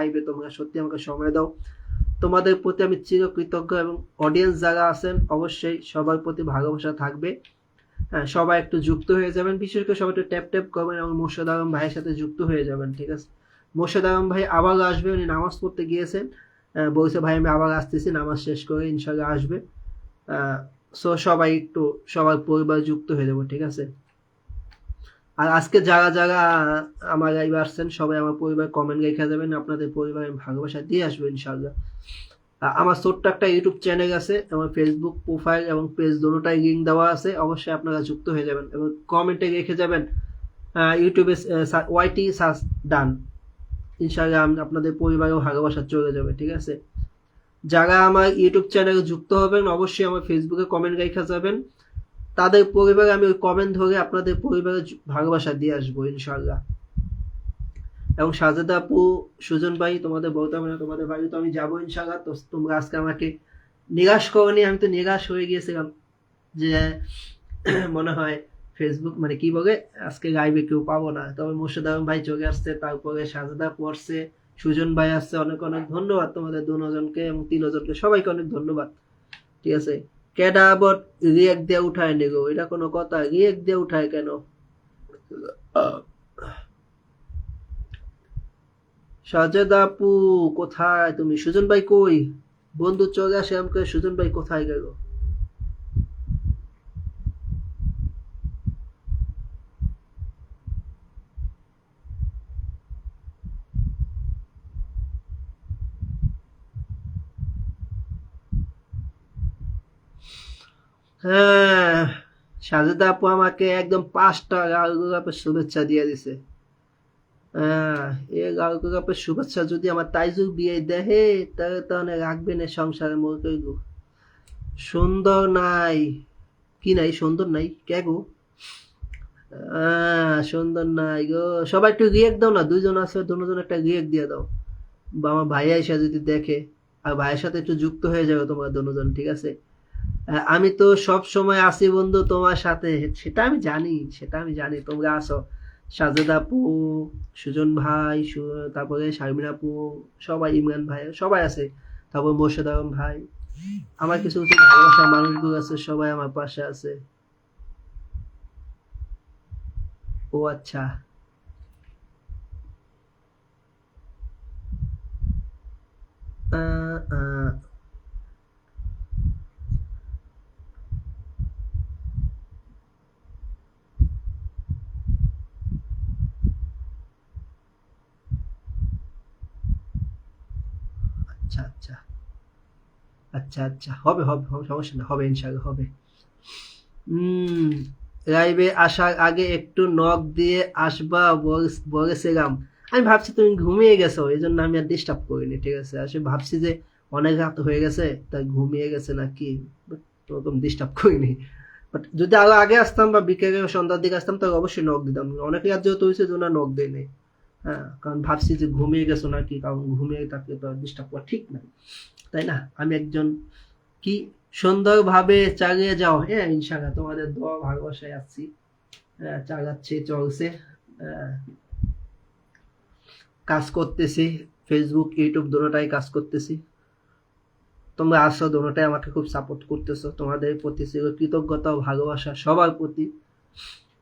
আইবে তোমরা সত্যি আমাকে সময় দাও। তোমাদের প্রতি আমি চিরকৃতজ্ঞ এবং অডিয়েন্স যারা আছেন, অবশ্যই সবার প্রতি ভালোবাসা থাকবে। হ্যাঁ সবাই একটু যুক্ত হয়ে যাবেন, বিশেষ করে সবাই একটু ট্যাপ ট্যাপ করবেন এবং মোর্শেদ আলম ভাইয়ের সাথে যুক্ত হয়ে যাবেন, ঠিক আছে? মোর্শেদ আলম ভাই আবার আসবে, উনি নামাজ পড়তে গিয়েছেন। বলছে, ভাই, আমি আবার আসতেছি, নামাজ শেষ করে ইনশাল্লাহ আসবে। সো সবাই একটু সবার পরিবার যুক্ত হয়ে যাব, ঠিক আছে? আর আজকে যারা যারা আমার লাইভে আসছেন, সবাই আমার পরিবার কমেন্ট রেখে যাবেন আপনাদের পরিবারে আমি ভালোবাসা দিয়ে আসব ইনশাল্লাহ আমার ছোট্ট একটা ইউটিউব চ্যানেল আছে, আমার ফেসবুক প্রোফাইল এবং পেজ দুটোটাই লিঙ্ক দেওয়া আছে, অবশ্যই আপনারা যুক্ত হয়ে যাবেন এবং কমেন্টে রেখে যাবেন ইউটিউবে ওয়াইটি সার্চ ডান ইনশাল্লাহ আপনাদের পরিবারেও ভালোবাসা চলে যাবে, ঠিক আছে? যারা আমার ইউটিউব চ্যানেলে যুক্ত হবেন, অবশ্যই আমার ফেসবুকে কমেন্ট রেখে যাবেন। তাদের পরিবারে আমি ওই কমেন্ট ধরে আপনাদের পরিবারে ভালোবাসা দিয়ে আসব ইনশাল্লাহ এবং সাজেদা আপু, সুজন ভাই, তোমাদের বলতে হবে না তোমাদের বাড়ি তো আমি যাব ইনশাল্লাহ তো তোমরা আজকে আমাকে নিরাশ করনি, আমি তো নিরাশ হয়ে গিয়েছিলাম যে মনে হয় ফেসবুক মানে কি বলে, আজকে লাইভে কেউ পাবো না। তবে মুর্শিদ ভাই চলে আসছে, তারপরে সাজেদা পড়ছে সুজন ভাই আসছে, অনেক অনেক ধন্যবাদ তোমাদের দুজনকে এবং তিনজনকে, সবাইকে অনেক ধন্যবাদ। ঠিক আছে? কেডা আবার রিয়েক্ট দিয়ে উঠায় নিগো, এটা কোনো কথা। রিয়েক দিয়ে উঠায় কেন? সাজেদা আপু কোথায় তুমি? সুজন ভাই কই? বন্ধু চলে আসে আমাকে, সুজন ভাই কোথায় গেল? হ্যাঁ সাজেদা আপু আমাকে একদম পাঁচটা লাল গোলাপের শুভেচ্ছা দিয়ে দিছে। হ্যাঁ এ লাল শুভেচ্ছা যদি আমার তাইজুক বিয়ে দেহে তাহলে তো অনেক রাখবে না সংসারে মোকে গো। সুন্দর নাই। কি নাই? সুন্দর নাই? কে গো? আহ, সুন্দর নাই গো। সবাই একটু রিয়েক্ট দাও না দুইজন আছে দুজন একটা রিয়েক্ট দিয়ে দাও। বা আমার ভাইয়া এসে যদি দেখে আর ভাইয়ের সাথে একটু যুক্ত হয়ে যাবে তোমরা দুজন ঠিক আছে? আমি তো সব সময় আছি বন্ধু তোমার সাথে। সেটা আমি জানি সেটা আমি জানি। তোমরা আসো সাজেদ আপু সুজন ভাই তারপরে শারমিন আপু সবাই ইমরান ভাই সবাই আছে। তারপর মোর্শেদ আলম ভাই। আমার কিছু কিছু ভালোবাসা মানুষগুলো আছে সবাই আমার পাশে আছে। ও আচ্ছা। আহ আহ, আহ, আচ্ছা আচ্ছা। আচ্ছা আচ্ছা। হবে হবে সমস্যা না হবে ইনশাআল্লাহ, হবে। লাইভে আসার আগে একটু নক দিয়ে আসবা বল- বলেছিলাম। আমি ভাবছি তুমি ঘুমিয়ে গেছো এই জন্য আমি আর ডিস্টার্ব করিনি, ঠিক আছে? আসলে ভাবছি যে অনেক রাত হয়ে গেছে তাই ঘুমিয়ে গেছে নাকি? ওরকম ডিস্টার্ব করিনি। বাট যদি আরও আগে আসতাম বা বিকেলে সন্ধ্যার দিকে আসতাম, তাহলে অবশ্যই নখ দিতাম। অনেক রাত যেহেতু হয়েছে যে নক দেয় নেই হ্যাঁ কারণ ভাবছি যে ঘুমিয়ে গেছো নাকি? কারণ ঘুমিয়ে থাকলে তো ডিস্টার্ব করা ঠিক না তাই না? আমি একজন কি সুন্দরভাবে চালিয়ে যাও হ্যাঁ ইনশাল্লাহ তোমাদের দোয়া ভালোবাসায় আসছি হ্যাঁ, চালাচ্ছি চলছে। হ্যাঁ, কাজ করতেছি। ফেসবুক ইউটিউব দুটোটাই কাজ করতেছি। তোমরা আসো দুটোটাই আমাকে খুব সাপোর্ট করতেছো। তোমাদের প্রতি কৃতজ্ঞতা ভালোবাসা সবার প্রতি।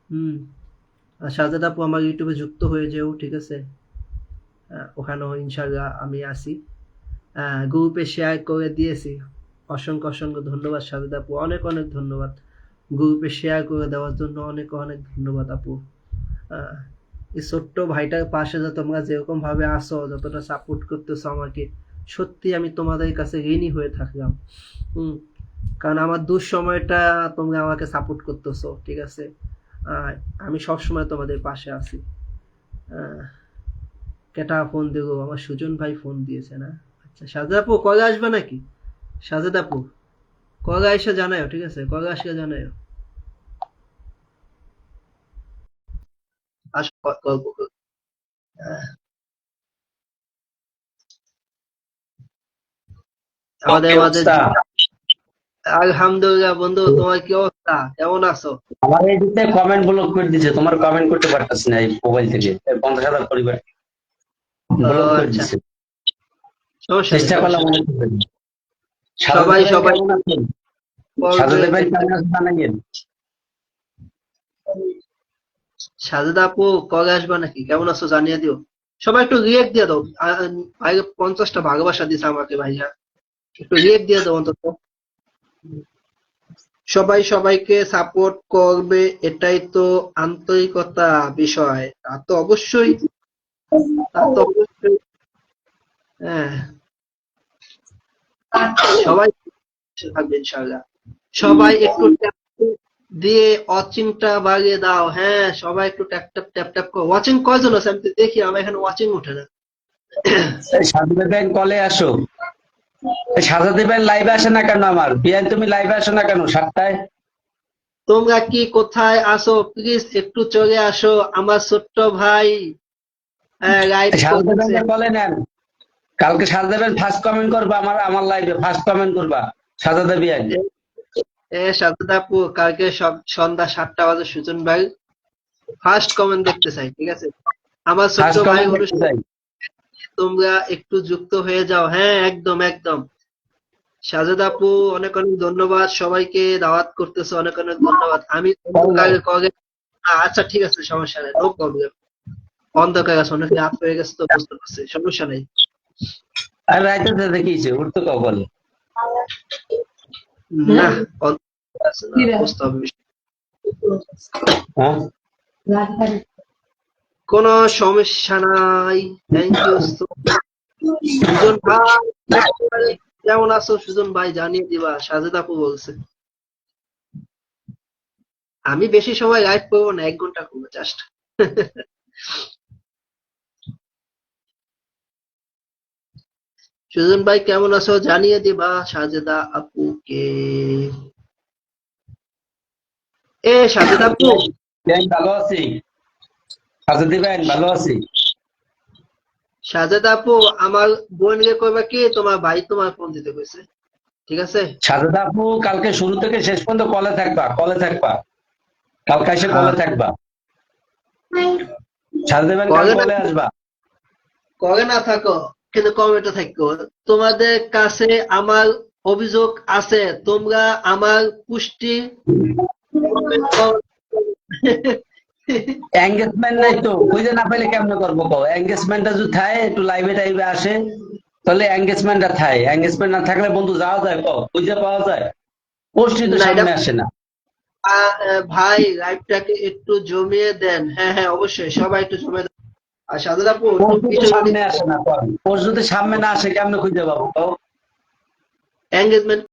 হুম। সাজেদ আপু আমার ইউটিউবে যুক্ত হয়ে যেও, ঠিক আছে? ওখানেও ইনশাল্লাহ আমি আসি গ্রুপে শেয়ার করে দিয়েছি। অসংখ্য অসংখ্য ধন্যবাদ সাজেদ আপু, অনেক অনেক ধন্যবাদ। গ্রুপে শেয়ার করে দেওয়ার জন্য অনেক অনেক ধন্যবাদ আপু। এই ছোট্ট ভাইটার পাশে যে তোমরা যেরকম ভাবে আসো যতটা সাপোর্ট করতেছো আমাকে, সত্যি আমি তোমাদের কাছে ঋণী হয়ে থাকলাম। কারণ আমার দুঃসময়টা তোমরা আমাকে সাপোর্ট করতেছো, ঠিক আছে? আমি সবসময় তোমাদের পাশে আছি। কেটা ফোন দেবো আমার সুজন ভাই ফোন দিয়েছে না। আচ্ছা আপু কবে আসবে নাকি? সাজেদ আপু কবে এসে জানাও ঠিক আছে? কবে আসলে আসো ক- গল্প আমাদের আমাদের? আলহামদুলিল্লাহ বন্ধু তোমার কি অবস্থা? কেমন আছো? আমার এই কমেন্ট ব্লক করে দিয়েছে তোমার কমেন্ট করতে পারতাছি না এই মোবাইল থেকে এই পঞ্চাশ হাজার পরিবার। ব্লক করে আচ্ছা। দিয়েছে। চেষ্টা করলাম। সবাই- সবাই- কেমন আছেন? নেই। সাজু ভাই কেমন আছেন জানাইয়েন। সাজেদা আপু কবে আসবে নাকি? কেমন আছো জানিয়ে দিও। সবাই একটু রিয়েক্ট দিয়ে দাও। পঞ্চাশটা ভালোবাসা দিছে আমাকে ভাইয়া। একটু রিয়েক্ট দিয়ে দাও অন্তত। সবাই সবাইকে সাপোর্ট করবে, এটাই তো আন্তরিকতা বিষয়। তা তো অবশ্যই, তা তো অবশ্যই হ্যাঁ। সবাই থাকবে, ইনশাআল্লাহ। সবাই একটু দিয়ে ওয়াচিংটা বাড়িয়ে দাও হ্যাঁ সবাই একটু ট্যাপ ট্যাপ ট্যাপ ট্যাপ করো। ওয়াচিং কয়জন আছে? আমি দেখি, আমার এখানে ওয়াচিং ওঠে না। সাজু কলে আসো। ভাই লাইভে আসে না কেন আমার? বিয়ান তুমি লাইভে আসো না কেন সাতটায়? তোমরা কি কোথায় আসো? প্লিজ একটু চলে আসো আমার ছোট্ট ভাই হ্যাঁ কলে নেন। কালকে সাজাতে ভাই ফার্স্ট কমেন্ট করবা আমার আমার লাইভে ফার্স্ট কমেন্ট করবা। সাজাতে বিয়ান। এ সাজদাপু কালকে সব সন্ধ্যা সাতটা বাজে সুজন ভাই। ফার্স্ট কমেন্ট দেখতে চাই ঠিক আছে? আমার ছোট্ট ভাই অনুষ্ঠান চাই। তোমরা একটু যুক্ত হয়ে যাও। হ্যাঁ একদম একদম। সাজেদ আপু অনেক অনেক ধন্যবাদ। সবাইকে দাওয়াত করতেছে অনেক অনেক ধন্যবাদ। আমি আচ্ছা ঠিক আছে সমস্যা নেই নো প্রবলেম অন্ধকার আছে অনেক রাত হয়ে গেছে তো বুঝতে পারছি সমস্যা নেই। আর রাইতে দেখিয়েছে উঠতে কখন না অন্ধকার আছে না, বুঝতে হবে কোনো সমস্যা নাই। থ্যাংক ইউ সুজন ভাই, কেমন আছো? সুজন ভাই জানিয়ে দিবা, সাজেদ আপু বলছে। আমি বেশি সময় লাইভ করব না, এক ঘণ্টা করব জাস্ট সুজন ভাই, কেমন আছো? জানিয়ে দিবা, সাজেদা আপুকে। এ, সাজেদা আপু। ভালো আছি। সাজাতে ভাই ভালো আছি? সাজেদা আপু আমার বোনকে কইবা কি তোমার ভাই তোমার ফোন দিতে কইছে। ঠিক আছে? সাজাদা আপু কালকে শুরু থেকে শেষ পর্যন্ত কলে থাকবা কলে থাকবা। কালকে এসে কলে থাকবা। সাজাদা ভাই কলে কলে আসবা। করে না থাকো কিন্তু কমেন্টে থাকো। তোমাদের কাছে আমার অভিযোগ আছে তোমরা আমার পুষ্টি এঙ্গেজমেন্ট নাই তো খুঁজে না পেলে কেমনে করব কও? এঙ্গেজমেন্টটা যদি থাকে একটু লাইভে টাইভে আসে তাহলে এঙ্গেজমেন্টটা থাকে। এঙ্গেজমেন্ট না থাকলে বন্ধু যাওয়া যায় কও? খুঁজে পাওয়া যায়। পোস্টই তো সামনে আসে না। ভাই লাইভটাকে একটু জমিয়ে দেন। হ্যাঁ হ্যাঁ অবশ্যই সবাই একটু জমিয়ে দেন। আর সাদুল আপু সামনে আসে না পোস্ট যদি সামনে না আসে কেমনে খুঁজে পাবো কও? এঙ্গেজমেন্ট